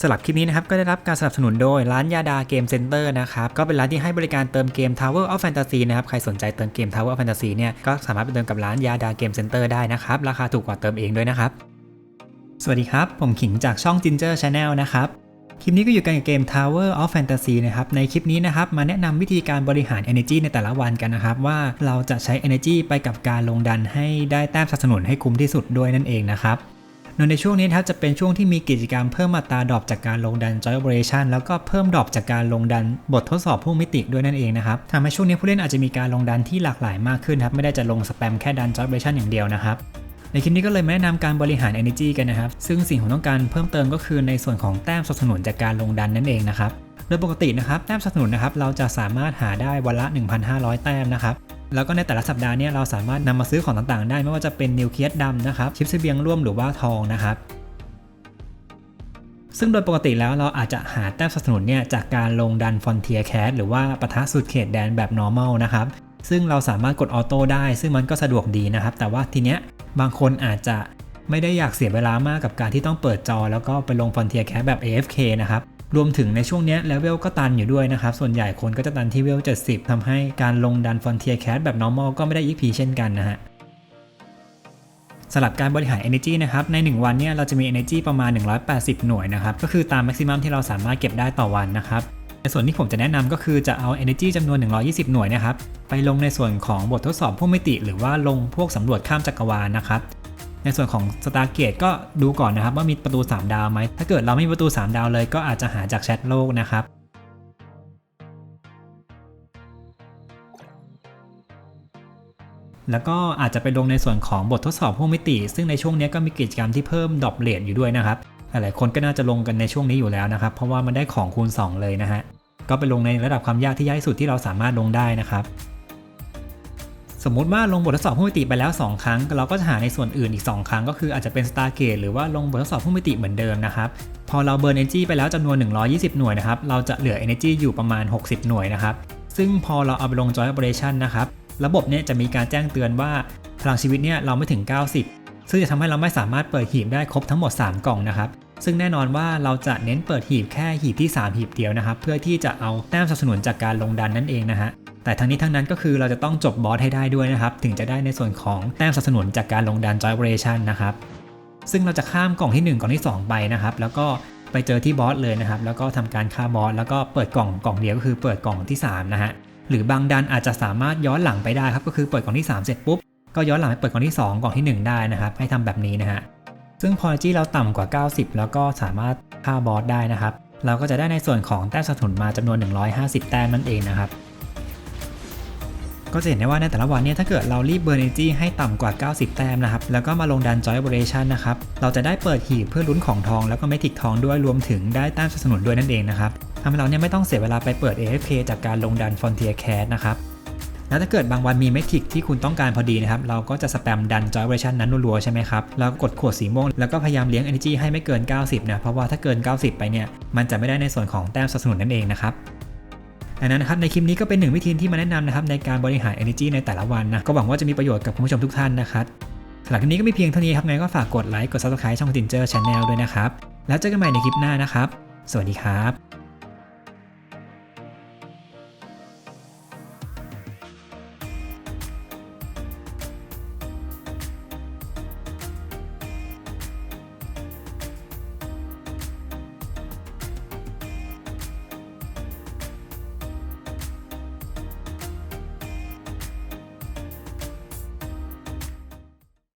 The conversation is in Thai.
สำหรับคลิปนี้นะครับก็ได้รับการสนับสนุนโดยร้านยาดาเกมเซ็นเตอร์นะครับก็เป็นร้านที่ให้บริการเติมเกม Tower of Fantasy นะครับใครสนใจเติมเกม Tower of Fantasy เนี่ยก็สามารถไปเติมกับร้านยาดาเกมเซ็นเตอร์ได้นะครับราคาถูกกว่าเติมเองด้วยนะครับ สวัสดีครับ ผมขิงจากช่อง Ginger Channel นะครับคลิปนี้ก็อยู่กันกับเกม Tower of Fantasy นะครับ ในคลิปนี้นะครับมาแนะนำวิธีการบริหาร Energy ในแต่ละวันกันนะครับ ว่าเราจะใช้ Energy ไปกับการลงดันให้ได้แต้มสนับสนุนให้คุ้มที่สุดด้วยนั่นเองนะครับ โดยในช่วงนี้นะครับจะเป็นช่วงที่มีกิจกรรมเพิ่มมาตราดรอปจากการลงดัน Joy Operation แล้วก็เพิ่มดรอปจากการลงดันบททดสอบผู้มิติด้วยนั่นเองนะครับทำให้ช่วงนี้ผู้เล่นอาจจะมีการลงดันที่หลากหลายมากขึ้นครับไม่ได้จะลงสแปมแค่ดัน Joy Operation อย่างเดียวนะครับในคลิปนี้ก็เลยมาแนะนำการบริหาร Energy กันนะครับ ซึ่งสิ่งที่ผมต้องการเพิ่มเติมก็คือในส่วนของแต้มสนับสนุนจากการลงดันนั่นเองนะครับ โดยปกตินะครับแต้มสนับสนุนนะครับเราจะสามารถหาได้วันละ 1,500 แต้มนะครับ แล้วก็ในแต่ละสัปดาห์เนี้เราสามารถนำมาซื้อของต่างๆ ได้ไม่ว่าจะเป็นนิวเคลียสดำนะครับชิปเสบียงร่วมหรือว่าทองนะครับซึ่งโดยปกติแล้วเราอาจจะหาแต้มสนับสนุนเนี่ยจากการลงดันฟอนเทียแคสหรือว่าปะทะสุดเขตแดนแบบ normal นะครับ ซึ่งเราสามารถกดออโต้ได้ ซึ่งมันก็สะดวกดีนะครับ แต่ว่าทีเนี้ยบางคนอาจจะไม่ได้อยากเสียเวลามากกับการที่ต้องเปิดจอ แล้วก็ไปลงฟอนเทียแคสแบบ AFK นะครับ รวมถึงในช่วงนี้เลเวลก็ตันอยู่ด้วยนะครับ ส่วนใหญ่คนก็จะตันที่เวล 70ทำให้การลงดันฟอนเทียแคสแบบ normal ก็ไม่ได้ EXP เช่นกันนะฮะสำหรับการบริหาร Energy นะครับ ใน 1 วันเนี่ยเราจะมี Energy ประมาณ 180 หน่วยนะครับ ก็คือตาม maximum ที่เราสามารถเก็บได้ต่อวันนะครับในส่วนที่ผมจะแนะนำก็คือจะเอา Energy จำนวน 120 หน่วยนะครับ ไปลงในส่วนของบททดสอบผู้มิติ หรือว่าลงพวกสำรวจข้ามจักรวาลนะครับ ในส่วนของ Stargate ก็ดูก่อนนะครับว่ามีประตู 3 ดาวไหม ถ้าเกิดเราไม่มีประตู 3 ดาวเลยก็อาจจะหาจากแชทโลกนะครับแล้วก็อาจจะไปลงในส่วนของบททดสอบผู้มิติ ซึ่งในช่วงนี้ก็มีกิจกรรมที่เพิ่มดรอปเลทอยู่ด้วยนะครับ หลายคนก็น่าจะลงกันในช่วงนี้อยู่แล้วนะครับ เพราะว่ามันได้ของคูณ 2 เลยนะฮะ ก็ไปลงในระดับความยากที่ยากที่สุดที่เราสามารถลงได้นะครับ สมมุติว่าลงบททดสอบผู้มิติไปแล้ว 2 ครั้ง เราก็จะหาในส่วนอื่นอีก 2 ครั้ง ก็คืออาจจะเป็น Stargate หรือว่าลงบททดสอบผู้มิติเหมือนเดิมนะครับพอเราเบิร์น Energy ไปแล้วจำนวน 120 หน่วยนะครับเราจะเหลือ Energy อยู่ประมาณ 60 หน่วยนะครับซึ่งพอเราเอาไปลง Joy Operation นะครับระบบเนี่ยจะมีการแจ้งเตือนว่าพลังชีวิตเนี่ยเราไม่ถึง 90 ซึ่งจะทำให้เราไม่สามารถเปิดหีบได้ครบทั้งหมด 3 กล่องนะครับซึ่งแน่นอนว่าเราจะเน้นเปิดหีบแค่หีบที่ 3 หีบเดียวนะครับ เพื่อที่จะเอาแต้มสนับสนุนจากการลงดันนั่นเองนะฮะ แต่ทั้งนี้ทั้งนั้นก็คือเราจะต้องจบบอสให้ได้ด้วยนะครับ ถึงจะได้ในส่วนของแต้มสนับสนุนจากการลงดัน Joy Operation นะครับ ซึ่งเราจะข้ามกล่องที่ 1 กล่องที่ 2 ไปนะครับ แล้วก็ไปเจอที่บอสเลยนะครับ แล้วก็ทำการฆ่าบอส แล้วก็เปิดกล่องกล่องเดียวก็คือเปิดกล่องที่3นะฮะ หรือบางดันอาจจะสามารถย้อนหลังไปได้ครับ ก็คือเปิดกล่องที่ 3 เสร็จปุ๊บ ก็ย้อนหลังไปเปิดกล่องที่ 2 กล่องที่ 1 ได้นะครับ ให้ทำแบบนี้นะฮะ ซึ่งพอจี้เราต่ำกว่า 90 แล้วก็สามารถฆ่าบอสได้นะครับ เราก็จะได้ในส่วนของแต้มสนุนมาจำนวน 150 แต้มนั่นเองนะครับ ก็จะเห็นได้ว่าในแต่ละวันเนี่ยถ้าเกิดเรารีบเบิร์นเอเนจีให้ต่ำกว่า 90 แต้มนะครับ แล้วก็มาลงดัน Joy Operation นะครับ เราจะได้เปิดหีบเพื่อลุ้นของทอง แล้วก็เมทิกทองด้วยรวมถึงได้แต้มสนับสนุนด้วยนั่นเองนะครับทำให้เราเนี่ยไม่ต้องเสียเวลาไปเปิด AFK จากการลงดัน Frontier Cat นะครับแล้วถ้าเกิดบางวันมีเมทิกที่คุณต้องการพอดีนะครับ เราก็จะสแปมดัน Joy Operation นั้นรัวๆใช่ไหมครับ แล้วกดขวดสีม่วง แล้วก็พยายามเลี้ยง Energy ให้ไม่เกิน 90 นะ เพราะว่าถ้าเกิน 90 ไปเนี่ย มันจะไม่ได้ในส่วนของแต้มสนับสนุนนั่นเองนะครับ ดังนั้นนะครับในคลิปนี้ก็เป็นหนึ่งวิธีที่มาแนะนำนะครับในการบริหาร Energy ในแต่ละวันนะก็หวังว่าจะมีประโยชน์กับคุณผู้ชมทุกท่านนะครับสำหรับคลิปนี้ก็มีเพียงเท่านี้ครับไงก็ฝากกดไลค์กด Subscribe ช่อง Ginger Channel ด้วยนะครับแล้วเจอกันใหม่ในคลิปหน้านะครับ สวัสดีครับ